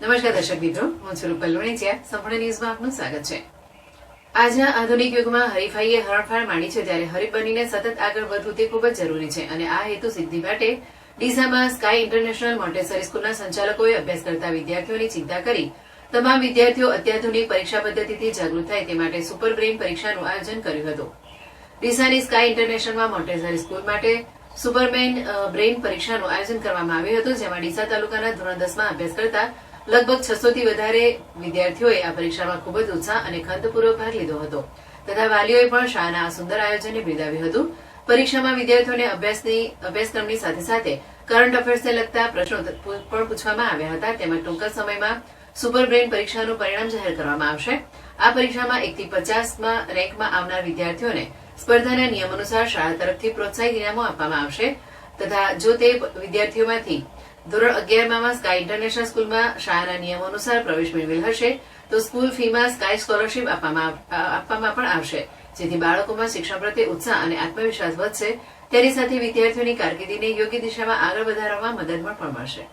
નમસ્કાર દર્શક મિત્રો, હું છું રૂપલ લોણીચિયા સંપૂર્ણ ન્યૂઝમાં આપનું સ્વાગત છે. આજના આધુનિક યુગમાં હરીફાઈએ હરણફાળ માણી છે ત્યારે હરીફ બનીને સતત આગળ વધવું તે ખૂબ જ જરૂરી છે અને આ હેતુ સિદ્ધિ માટે ડીસામાં સ્કાય ઇન્ટરનેશનલ મોન્ટેસરી સ્કૂલના સંચાલકોએ અભ્યાસ કરતા વિદ્યાર્થીઓની ચિંતા કરી. તમામ વિદ્યાર્થીઓ અત્યાધુનિક પરીક્ષા પદ્ધતિથી જાગૃત થાય તે માટે સુપર બ્રેઇન પરીક્ષાનું આયોજન કર્યું હતું. ડીસાની સ્કાય ઇન્ટરનેશનલમાં મોન્ટેસરી સ્કૂલ માટે સુપરમેન બ્રેઇન પરીક્ષાનું આયોજન કરવામાં આવ્યું હતું, જેમાં ડીસા તાલુકાના ધોરણ દસમાં અભ્યાસ કરતા લગભગ છસો થી વધારે વિદ્યાર્થીઓએ આ પરીક્ષામાં ખૂબ જ ઉત્સાહ અને ખંતપૂર્વક ભાગ લીધો હતો. તથા વાલીઓએ પણ શાળાના આ સુંદર આયોજનને બિરદાવ્યું હતું. પરીક્ષામાં વિદ્યાર્થીઓને અભ્યાસની, અભ્યાસક્રમની સાથે સાથે કરંટ અફેર્સને લગતા પ્રશ્નો પણ પૂછવામાં આવ્યા હતા. તેમજ ટૂંક સમયમાં સુપર બ્રેઇન પરીક્ષાનું પરિણામ જાહેર કરવામાં આવશે. આ પરીક્ષામાં એકથી પચાસમાં રેન્કમાં આવનાર વિદ્યાર્થીઓને સ્પર્ધાના નિયમ અનુસાર શાળા તરફથી પ્રોત્સાહિત ઇનામો આપવામાં આવશે. તથા જો તે વિદ્યાર્થીઓમાંથી ધોરણ અગિયારમાં સ્કાય ઇન્ટરનેશનલ સ્કૂલમાં શાળાના નિયમો અનુસાર પ્રવેશ મેળવેલ હશે, તો સ્કૂલ ફીમાં સ્કાય સ્કોલરશીપ આપવામાં આપવામાં પણ આવશે. જેથી બાળકોમાં શિક્ષણ પ્રત્યે ઉત્સાહ અને આત્મવિશ્વાસ વધશે, તેની સાથે વિદ્યાર્થીઓની કારકિર્દીને યોગ્ય દિશામાં આગળ વધારવામાં મદદ પણ મળશે.